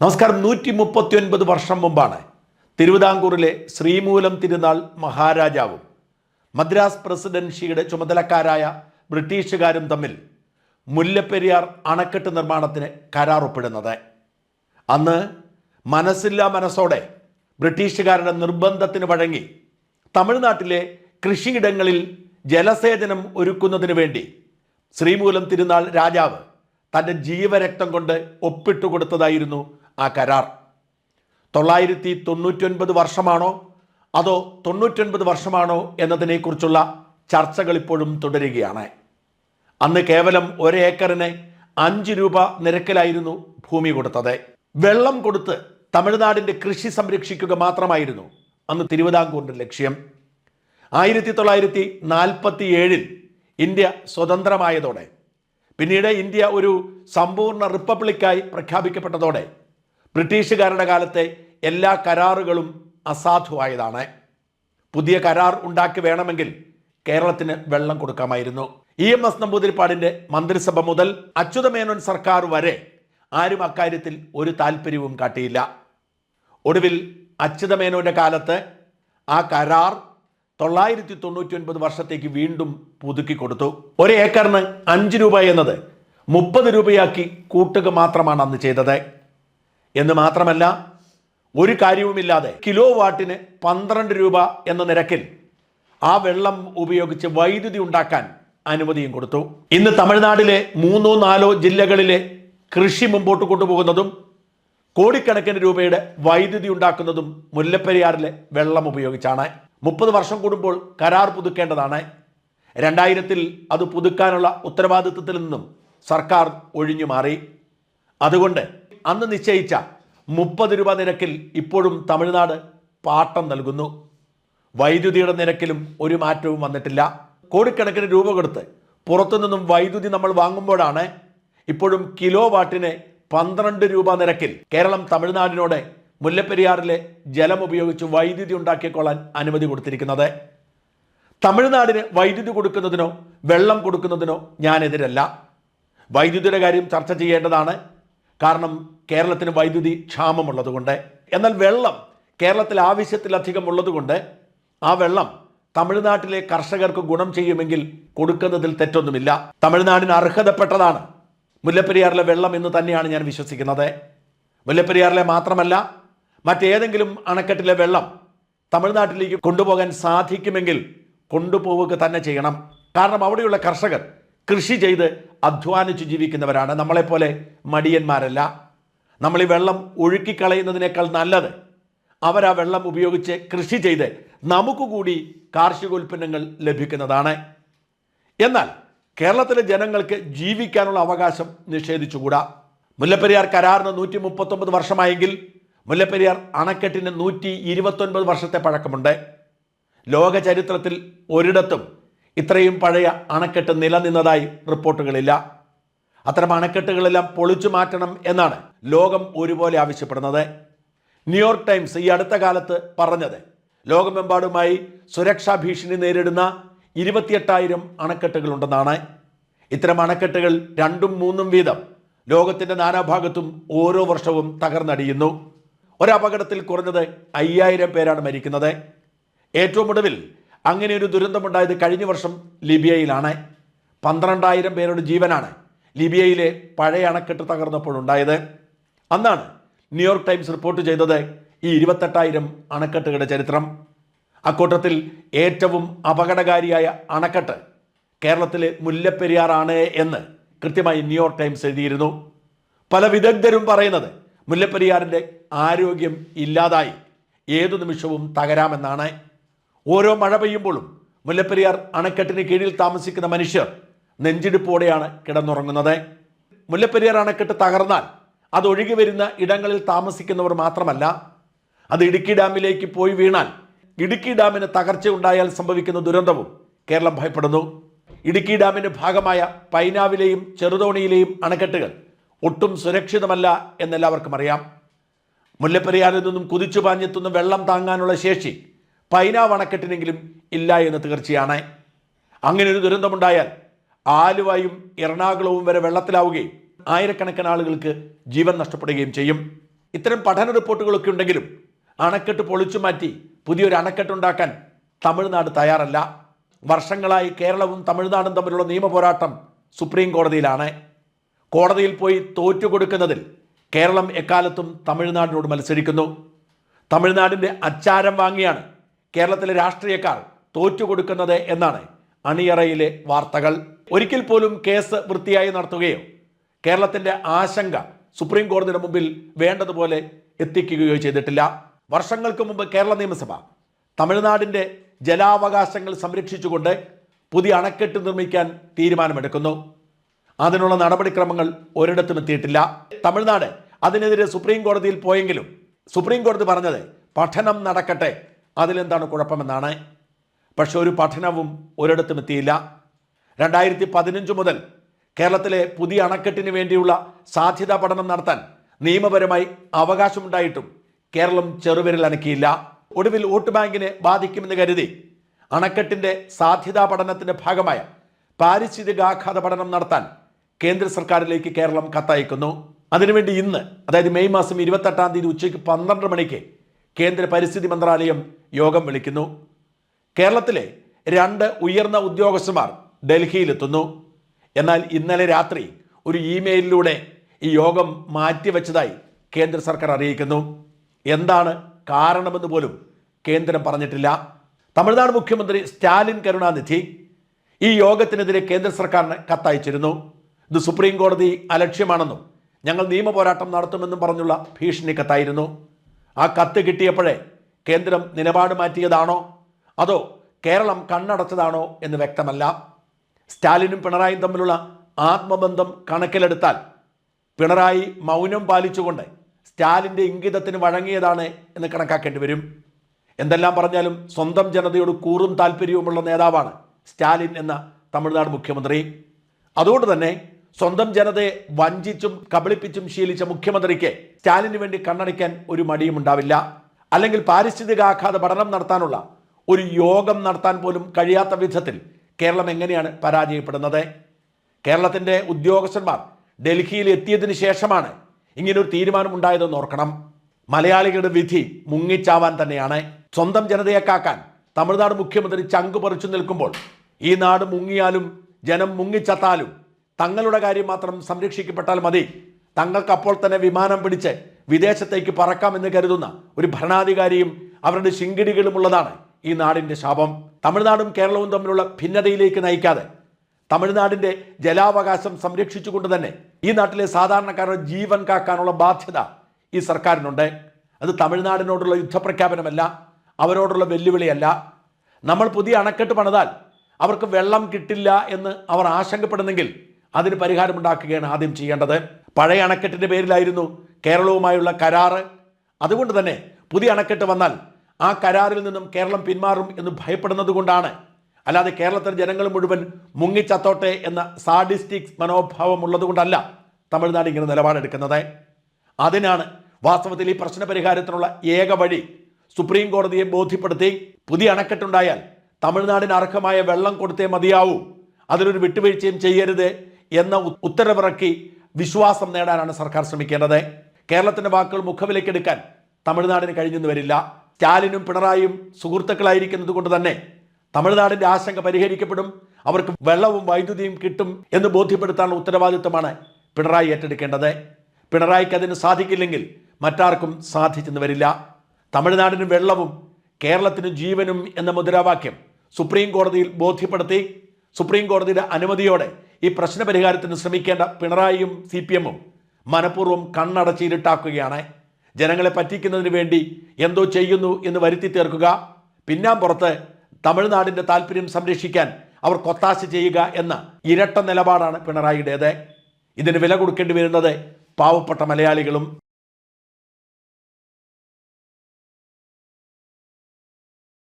നമസ്കാരം. നൂറ്റി മുപ്പത്തി ഒൻപത് വർഷം മുമ്പാണ് തിരുവിതാംകൂറിലെ ശ്രീമൂലം തിരുനാൾ മഹാരാജാവും മദ്രാസ് പ്രസിഡൻസിയുടെ ചുമതലക്കാരായ ബ്രിട്ടീഷുകാരും തമ്മിൽ മുല്ലപ്പെരിയാർ അണക്കെട്ട് നിർമ്മാണത്തിന് കരാർ ഒപ്പിടുന്നത് അന്ന് മനസ്സില്ലാ മനസ്സോടെ ബ്രിട്ടീഷുകാരുടെ നിർബന്ധത്തിന് വഴങ്ങി തമിഴ്നാട്ടിലെ കൃഷിയിടങ്ങളിൽ ജലസേചനം ഒരുക്കുന്നതിന് വേണ്ടി ശ്രീമൂലം തിരുനാൾ രാജാവ് തന്റെ ജീവരക്തം കൊണ്ട് ഒപ്പിട്ടു കൊടുത്തതായിരുന്നു ആ കരാർ. തൊള്ളായിരത്തി തൊണ്ണൂറ്റൊൻപത് വർഷമാണോ? അതോ തൊണ്ണൂറ്റൊൻപത് വർഷമാണോ എന്നതിനെക്കുറിച്ചുള്ള ചർച്ചകൾ ഇപ്പോഴും തുടരുകയാണ്. അന്ന് കേവലം ഒരേക്കറിന് അഞ്ച് രൂപ നിരക്കിലായിരുന്നു ഭൂമി കൊടുത്തത്. വെള്ളം കൊടുത്ത് തമിഴ്നാടിന്റെ കൃഷി സംരക്ഷിക്കുക മാത്രമായിരുന്നു അന്ന് തിരുവിതാംകൂറിന്റെ ലക്ഷ്യം. ആയിരത്തി തൊള്ളായിരത്തി നാൽപ്പത്തി ഏഴിൽ ഇന്ത്യ സ്വതന്ത്രമായതോടെ പിന്നീട് ഇന്ത്യ ഒരു സമ്പൂർണ റിപ്പബ്ലിക്കായി പ്രഖ്യാപിക്കപ്പെട്ടതോടെ ബ്രിട്ടീഷുകാരുടെ കാലത്തെ എല്ലാ കരാറുകളും അസാധുവായതാണ്. പുതിയ കരാർ ഉണ്ടാക്കി വേണമെങ്കിൽ കേരളത്തിന് വെള്ളം കൊടുക്കാമായിരുന്നു. ഇ എം എസ് നമ്പൂതിരിപ്പാടിന്റെ മന്ത്രിസഭ മുതൽ അച്യുതമേനോൻ സർക്കാർ വരെ ആരും അക്കാര്യത്തിൽ ഒരു താല്പര്യവും കാട്ടിയില്ല. ഒടുവിൽ അച്യുതമേനോന്റെ കാലത്ത് ആ കരാർ തൊള്ളായിരത്തി തൊണ്ണൂറ്റി ഒൻപത് വർഷത്തേക്ക് വീണ്ടും പുതുക്കി കൊടുത്തു. ഒരു ഏക്കറിന് അഞ്ച് രൂപ എന്നത് മുപ്പത് രൂപയാക്കി കൂട്ടുക മാത്രമാണ് അന്ന് ചെയ്തത്. എന്ന് മാത്രമല്ല ഒരു കാര്യവുമില്ലാതെ കിലോ വാട്ടിന് പന്ത്രണ്ട് രൂപ എന്ന നിരക്കിൽ ആ വെള്ളം ഉപയോഗിച്ച് വൈദ്യുതി ഉണ്ടാക്കാൻ അനുമതിയും കൊടുത്തു. ഇന്ന് തമിഴ്നാട്ടിലെ മൂന്നോ നാലോ ജില്ലകളിലെ കൃഷി മുമ്പോട്ട് കൊണ്ടുപോകുന്നതും കോടിക്കണക്കിന് രൂപയുടെ വൈദ്യുതി ഉണ്ടാക്കുന്നതും മുല്ലപ്പെരിയാറിലെ വെള്ളം ഉപയോഗിച്ചാണ്. മുപ്പത് വർഷം കൂടുമ്പോൾ കരാർ പുതുക്കേണ്ടതാണ്. രണ്ടായിരത്തിൽ അത് പുതുക്കാനുള്ള ഉത്തരവാദിത്വത്തിൽ നിന്നും സർക്കാർ ഒഴിഞ്ഞു മാറി. അതുകൊണ്ട് അന്ന് നിശ്ചയിച്ച മുപ്പത് രൂപ നിരക്കിൽ ഇപ്പോഴും തമിഴ്നാട് പാട്ടം നൽകുന്നു. വൈദ്യുതിയുടെ നിരക്കിലും ഒരു മാറ്റവും വന്നിട്ടില്ല. കോടിക്കണക്കിന് രൂപ കൊടുത്ത് പുറത്തുനിന്നും വൈദ്യുതി നമ്മൾ വാങ്ങുമ്പോഴാണ് ഇപ്പോഴും കിലോ വാട്ടിന് പന്ത്രണ്ട് രൂപ നിരക്കിൽ കേരളം തമിഴ്നാടിനോട് മുല്ലപ്പെരിയാറിലെ ജലം ഉപയോഗിച്ച് വൈദ്യുതി ഉണ്ടാക്കിക്കൊള്ളാൻ അനുമതി കൊടുത്തിരിക്കുന്നത്. തമിഴ്നാടിന് വൈദ്യുതി കൊടുക്കുന്നതിനോ വെള്ളം കൊടുക്കുന്നതിനോ ഞാനെതിരല്ല. വൈദ്യുതിയുടെ കാര്യം ചർച്ച ചെയ്യേണ്ടതാണ്. കാരണം കേരളത്തിന് വൈദ്യുതി ക്ഷാമമുള്ളതുകൊണ്ട്. എന്നാൽ വെള്ളം കേരളത്തിൽ ആവശ്യത്തിലധികം ഉള്ളതുകൊണ്ട് ആ വെള്ളം തമിഴ്നാട്ടിലെ കർഷകർക്ക് ഗുണം ചെയ്യുമെങ്കിൽ കൊടുക്കുന്നതിൽ തെറ്റൊന്നുമില്ല. തമിഴ്നാടിന് അർഹതപ്പെട്ടതാണ്. മുല്ലപ്പെരിയാറിലെ വെള്ളം എന്ന് തന്നെയാണ് ഞാൻ വിശ്വസിക്കുന്നത്. മുല്ലപ്പെരിയാറിലെ മാത്രമല്ല മറ്റേതെങ്കിലും അണക്കെട്ടിലെ വെള്ളം തമിഴ്നാട്ടിലേക്ക് കൊണ്ടുപോകാൻ സാധിക്കുമെങ്കിൽ കൊണ്ടുപോവുക തന്നെ ചെയ്യണം. കാരണം അവിടെയുള്ള കർഷകർ കൃഷി ചെയ്ത് അധ്വാനിച്ച് ജീവിക്കുന്നവരാണ്. നമ്മളെപ്പോലെ മടിയന്മാരല്ല. നമ്മൾ ഈ വെള്ളം ഒഴുക്കിക്കളയുന്നതിനേക്കാൾ നല്ലത് അവരാ വെള്ളം ഉപയോഗിച്ച് കൃഷി ചെയ്ത് നമുക്ക് കൂടി കാർഷികോൽപ്പന്നങ്ങൾ ലഭിക്കുന്നതാണ്. എന്നാൽ കേരളത്തിലെ ജനങ്ങൾക്ക് ജീവിക്കാനുള്ള അവകാശം നിഷേധിച്ചുകൂടാ. മുല്ലപ്പെരിയാർ കരാറിന് നൂറ്റി മുപ്പത്തൊമ്പത് വർഷമായെങ്കിൽ മുല്ലപ്പെരിയാർ അണക്കെട്ടിന് നൂറ്റി ഇരുപത്തൊൻപത് വർഷത്തെ പഴക്കമുണ്ട്. ലോക ചരിത്രത്തിൽ ഒരിടത്തും ഇത്രയും പഴയ അണക്കെട്ട് നിലനിന്നതായി റിപ്പോർട്ടുകളില്ല. അത്തരം അണക്കെട്ടുകളെല്ലാം പൊളിച്ചു മാറ്റണം എന്നാണ് ലോകം ഒരുപോലെ ആവശ്യപ്പെടുന്നത്. ന്യൂയോർക്ക് ടൈംസ് ഈ അടുത്ത കാലത്ത് പറഞ്ഞത് ലോകമെമ്പാടുമായി സുരക്ഷാ ഭീഷണി നേരിടുന്ന ഇരുപത്തിയെട്ടായിരം അണക്കെട്ടുകളുണ്ടെന്നാണ്. ഇത്തരം അണക്കെട്ടുകൾ രണ്ടും മൂന്നും വീതം ലോകത്തിന്റെ നാനാഭാഗത്തും ഓരോ വർഷവും തകർന്നടിയുന്നു. ഒരപകടത്തിൽ കുറഞ്ഞത് അയ്യായിരം പേരാണ് മരിക്കുന്നത്. ഏറ്റവും ഒടുവിൽ അങ്ങനെ ഒരു ദുരന്തമുണ്ടായത് കഴിഞ്ഞ വർഷം ലിബിയയിലാണ്. പന്ത്രണ്ടായിരം പേരുടെ ജീവനാണ് ലിബിയയിലെ പഴയ അണക്കെട്ട് തകർന്നപ്പോഴുണ്ടായത് അന്നാണ് ന്യൂയോർക്ക് ടൈംസ് റിപ്പോർട്ട് ചെയ്തത് ഈ ഇരുപത്തെട്ടായിരം അണക്കെട്ടുകളുടെ ചരിത്രം. അക്കൂട്ടത്തിൽ ഏറ്റവും അപകടകാരിയായ അണക്കെട്ട് കേരളത്തിലെ മുല്ലപ്പെരിയാറാണ് എന്ന് കൃത്യമായി ന്യൂയോർക്ക് ടൈംസ് എഴുതിയിരുന്നു. പല വിദഗ്ധരും പറയുന്നത് മുല്ലപ്പെരിയാറിന്റെ ആരോഗ്യം ഇല്ലാതായി. ഏതു നിമിഷവും തകരാമെന്നാണ്. ഓരോ മഴ പെയ്യുമ്പോഴും മുല്ലപ്പെരിയാർ അണക്കെട്ടിന് കീഴിൽ താമസിക്കുന്ന മനുഷ്യർ നെഞ്ചിടിപ്പോടെയാണ് കിടന്നുറങ്ങുന്നത്. മുല്ലപ്പെരിയാർ അണക്കെട്ട് തകർന്നാൽ അത് ഒഴുകി വരുന്ന ഇടങ്ങളിൽ താമസിക്കുന്നവർ മാത്രമല്ല അത് ഇടുക്കി ഡാമിലേക്ക് പോയി വീണാൽ ഇടുക്കി ഡാമിന് തകർച്ച ഉണ്ടായാൽ സംഭവിക്കുന്ന ദുരന്തവും കേരളം ഭയപ്പെടുന്നു. ഇടുക്കി ഡാമിന്റെ ഭാഗമായ പൈനാവിലെയും ചെറുതോണിയിലെയും അണക്കെട്ടുകൾ ഒട്ടും സുരക്ഷിതമല്ല എന്നെല്ലാവർക്കും അറിയാം. മുല്ലപ്പെരിയാറിൽ നിന്നും കുതിച്ചു പാഞ്ഞെത്തുന്ന വെള്ളം താങ്ങാനുള്ള ശേഷി പൈനാവ് അണക്കെട്ടിനെങ്കിലും ഇല്ല എന്ന് തീർച്ചയാണ്. അങ്ങനെ ഒരു ദുരന്തമുണ്ടായാൽ ആലുവയും എറണാകുളവും വരെ വെള്ളത്തിലാവുകയും ആയിരക്കണക്കിന് ആളുകൾക്ക് ജീവൻ നഷ്ടപ്പെടുകയും ചെയ്യും. ഇത്തരം പഠന റിപ്പോർട്ടുകളൊക്കെ ഉണ്ടെങ്കിലും അണക്കെട്ട് പൊളിച്ചു മാറ്റി പുതിയൊരു അണക്കെട്ടുണ്ടാക്കാൻ തമിഴ്നാട് തയ്യാറല്ല. വർഷങ്ങളായി കേരളവും തമിഴ്നാടും തമ്മിലുള്ള നിയമ പോരാട്ടം സുപ്രീം കോടതിയിലാണ്. കോടതിയിൽ പോയി തോറ്റുകൊടുക്കുന്നതിൽ കേരളം എക്കാലത്തും തമിഴ്നാടിനോട് മത്സരിക്കുന്നു. തമിഴ്നാടിന്റെ അച്ചാരം വാങ്ങിയാണ് കേരളത്തിലെ രാഷ്ട്രീയക്കാർ തോറ്റുകൊടുക്കുന്നത് എന്നാണ് അണിയറയിലെ വാർത്തകൾ. ഒരിക്കൽ പോലും കേസ് വൃത്തിയായി നടത്തുകയോ കേരളത്തിന്റെ ആശങ്ക സുപ്രീം കോടതിയുടെ മുമ്പിൽ വേണ്ടതുപോലെ എത്തിക്കുകയോ ചെയ്തിട്ടില്ല. വർഷങ്ങൾക്ക് മുമ്പ് കേരള നിയമസഭ തമിഴ്നാടിന്റെ ജലാവകാശങ്ങൾ സംരക്ഷിച്ചുകൊണ്ട് പുതിയ അണക്കെട്ട് നിർമ്മിക്കാൻ തീരുമാനമെടുക്കുന്നു. അതിനുള്ള നടപടിക്രമങ്ങൾ ഒരിടത്തും എത്തിയിട്ടില്ല. തമിഴ്നാട് അതിനെതിരെ സുപ്രീം കോടതിയിൽ പോയെങ്കിലും സുപ്രീം കോടതി പറഞ്ഞത് പഠനം നടക്കട്ടെ അതിലെന്താണ് കുഴപ്പമെന്നാണ്? പക്ഷെ ഒരു പഠനവും ഒരിടത്തും എത്തിയില്ല. രണ്ടായിരത്തി പതിനഞ്ച് മുതൽ കേരളത്തിലെ പുതിയ അണക്കെട്ടിന് വേണ്ടിയുള്ള സാധ്യതാ പഠനം നടത്താൻ നിയമപരമായി അവകാശമുണ്ടായിട്ടും കേരളം ചെറുവിരൽ അനക്കിയില്ല. ഒടുവിൽ വോട്ട് ബാങ്കിനെ ബാധിക്കുമെന്ന് കരുതി അണക്കെട്ടിന്റെ സാധ്യതാ പഠനത്തിന്റെ ഭാഗമായ പാരിസ്ഥിതികാഘാത പഠനം നടത്താൻ കേന്ദ്ര സർക്കാരിലേക്ക് കേരളം കത്തയക്കുന്നു. അതിനുവേണ്ടി ഇന്ന് അതായത് മെയ് മാസം ഇരുപത്തെട്ടാം തീയതി ഉച്ചയ്ക്ക് പന്ത്രണ്ട് മണിക്ക് കേന്ദ്ര പരിസ്ഥിതി മന്ത്രാലയം യോഗം വിളിക്കുന്നു. കേരളത്തിലെ രണ്ട് ഉയർന്ന ഉദ്യോഗസ്ഥന്മാർ ഡൽഹിയിലെത്തുന്നു. എന്നാൽ ഇന്നലെ രാത്രി ഒരു ഇമെയിലിലൂടെ ഈ യോഗം മാറ്റിവെച്ചതായി കേന്ദ്ര സർക്കാർ അറിയിക്കുന്നു. എന്താണ് കാരണമെന്ന് പോലും കേന്ദ്രം പറഞ്ഞിട്ടില്ല. തമിഴ്നാട് മുഖ്യമന്ത്രി സ്റ്റാലിൻ കരുണാനിധി ഈ യോഗത്തിനെതിരെ കേന്ദ്ര സർക്കാരിന് കത്തയച്ചിരുന്നു. ഇത് സുപ്രീം കോടതി അലക്ഷ്യമാണെന്നും ഞങ്ങൾ നിയമ പോരാട്ടം നടത്തുമെന്നും പറഞ്ഞുള്ള ഭീഷണി കത്തായിരുന്നു. ആ കത്ത് കിട്ടിയപ്പോഴേ കേന്ദ്രം നിലപാട് മാറ്റിയതാണോ? അതോ കേരളം കണ്ണടച്ചതാണോ എന്ന് വ്യക്തമല്ല. സ്റ്റാലിനും പിണറായിയും തമ്മിലുള്ള ആത്മബന്ധം കണക്കിലെടുത്താൽ പിണറായി മൗനം പാലിച്ചുകൊണ്ട് സ്റ്റാലിന്റെ ഇംഗിതത്തിന് വഴങ്ങിയതാണ് എന്ന് കണക്കാക്കേണ്ടി വരും. എന്തെല്ലാം പറഞ്ഞാലും സ്വന്തം ജനതയോട് കൂറും താല്പര്യവുമുള്ള നേതാവാണ് സ്റ്റാലിൻ എന്ന തമിഴ്നാട് മുഖ്യമന്ത്രി. അതുകൊണ്ട് തന്നെ സ്വന്തം ജനതയെ വഞ്ചിച്ചും കബളിപ്പിച്ചും ശീലിച്ച മുഖ്യമന്ത്രിക്ക് സ്റ്റാലിന് വേണ്ടി കണ്ണടയ്ക്കാൻ ഒരു മടിയും ഉണ്ടാവില്ല. അല്ലെങ്കിൽ പാരിസ്ഥിതിക ആഘാത പഠനം നടത്താനുള്ള ഒരു യോഗം നടത്താൻ പോലും കഴിയാത്ത വിധത്തിൽ കേരളം എങ്ങനെയാണ് പരാജയപ്പെടുന്നത്? കേരളത്തിന്റെ ഉദ്യോഗസ്ഥന്മാർ ഡൽഹിയിൽ എത്തിയതിന് ശേഷമാണ് ഇങ്ങനൊരു തീരുമാനം ഉണ്ടായതെന്ന് ഓർക്കണം. മലയാളികളുടെ വിധി മുങ്ങിച്ചാവാൻ തന്നെയാണ്. സ്വന്തം ജനതയെ കാക്കാൻ തമിഴ്നാട് മുഖ്യമന്ത്രി ചങ്കു പറിച്ചു നിൽക്കുമ്പോൾ ഈ നാട് മുങ്ങിയാലും ജനം മുങ്ങിച്ചത്താലും തങ്ങളുടെ കാര്യം മാത്രം സംരക്ഷിക്കപ്പെട്ടാൽ മതി. തങ്ങൾക്ക് അപ്പോൾ തന്നെ വിമാനം പിടിച്ച് വിദേശത്തേക്ക് പറക്കാമെന്ന് കരുതുന്ന ഒരു ഭരണാധികാരിയും അവരുടെ ശിങ്കിടികളുമുള്ളതാണ് ഈ നാടിന്റെ ശാപം. തമിഴ്നാടും കേരളവും തമ്മിലുള്ള ഭിന്നതയിലേക്ക് നയിക്കാതെ തമിഴ്നാടിന്റെ ജലാവകാശം സംരക്ഷിച്ചുകൊണ്ട് തന്നെ ഈ നാട്ടിലെ സാധാരണക്കാരുടെ ജീവൻ കാക്കാനുള്ള ബാധ്യത ഈ സർക്കാരിനുണ്ട്. അത് തമിഴ്നാടിനോടുള്ള യുദ്ധപ്രഖ്യാപനമല്ല അവരോടുള്ള വെല്ലുവിളിയല്ല. നമ്മൾ പുതിയ അണക്കെട്ട് പണിതാൽ അവർക്ക് വെള്ളം കിട്ടില്ല എന്ന് അവർ ആശങ്കപ്പെടുന്നെങ്കിൽ അതിന് പരിഹാരമുണ്ടാക്കുകയാണ് ആദ്യം ചെയ്യേണ്ടത്. പഴയ അണക്കെട്ടിന്റെ പേരിലായിരുന്നു കേരളവുമായുള്ള കരാറ്. അതുകൊണ്ട് തന്നെ പുതിയ അണക്കെട്ട് വന്നാൽ ആ കരാറിൽ നിന്നും കേരളം പിന്മാറും എന്ന് ഭയപ്പെടുന്നത് കൊണ്ടാണ്. അല്ലാതെ കേരളത്തിലെ ജനങ്ങൾ മുഴുവൻ മുങ്ങിച്ചത്തോട്ടെ എന്ന സാഡിസ്റ്റിക് മനോഭാവം ഉള്ളതുകൊണ്ടല്ല തമിഴ്നാട് ഇങ്ങനെ നിലപാടെടുക്കുന്നത്. അതിനാണ് വാസ്തവത്തിൽ ഈ പ്രശ്ന പരിഹാരത്തിനുള്ള ഏക വഴി സുപ്രീം കോടതിയെ ബോധ്യപ്പെടുത്തി പുതിയ അണക്കെട്ടുണ്ടായാൽ തമിഴ്നാടിന് അർഹമായ വെള്ളം കൊടുത്തേ മതിയാവൂ. അതിലൊരു വിട്ടുവീഴ്ചയും ചെയ്യരുത് എന്ന ഉത്തരവിറക്കി വിശ്വാസം നേടാനാണ് സർക്കാർ ശ്രമിക്കേണ്ടത്. കേരളത്തിന്റെ വാക്കുകൾ മുഖവിലേക്കെടുക്കാൻ തമിഴ്നാടിന് കഴിഞ്ഞെന്ന് വരില്ല. സ്റ്റാലിനും പിണറായിയും സുഹൃത്തുക്കളായിരിക്കുന്നത് കൊണ്ട് തന്നെ തമിഴ്നാടിന്റെ ആശങ്ക പരിഹരിക്കപ്പെടും. അവർക്ക് വെള്ളവും വൈദ്യുതിയും കിട്ടും എന്ന് ബോധ്യപ്പെടുത്താനുള്ള ഉത്തരവാദിത്തമാണ് പിണറായി ഏറ്റെടുക്കേണ്ടത്. പിണറായിക്ക് അതിന് സാധിക്കില്ലെങ്കിൽ മറ്റാർക്കും സാധിച്ചെന്ന് വരില്ല. തമിഴ്നാടിന് വെള്ളവും കേരളത്തിന് ജീവനും എന്ന മുദ്രാവാക്യം സുപ്രീം കോടതിയിൽ ബോധ്യപ്പെടുത്തി സുപ്രീം കോടതിയുടെ അനുമതിയോടെ ഈ പ്രശ്ന പരിഹാരത്തിന് ശ്രമിക്കേണ്ട പിണറായിയും സി പി എമ്മും മനഃപൂർവം കണ്ണടച്ചിരുട്ടാക്കുകയാണ്. ജനങ്ങളെ പറ്റിക്കുന്നതിന് വേണ്ടി എന്തോ ചെയ്യുന്നു എന്ന് വരുത്തി തീർക്കുക. പിന്നാം പുറത്ത് തമിഴ്നാടിന്റെ താല്പര്യം സംരക്ഷിക്കാൻ അവർ കൊത്താശ ചെയ്യുക എന്ന ഇരട്ട നിലപാടാണ് പിണറായിയുടേത്. ഇതിന് വില കൊടുക്കേണ്ടി വരുന്നത് പാവപ്പെട്ട മലയാളികളും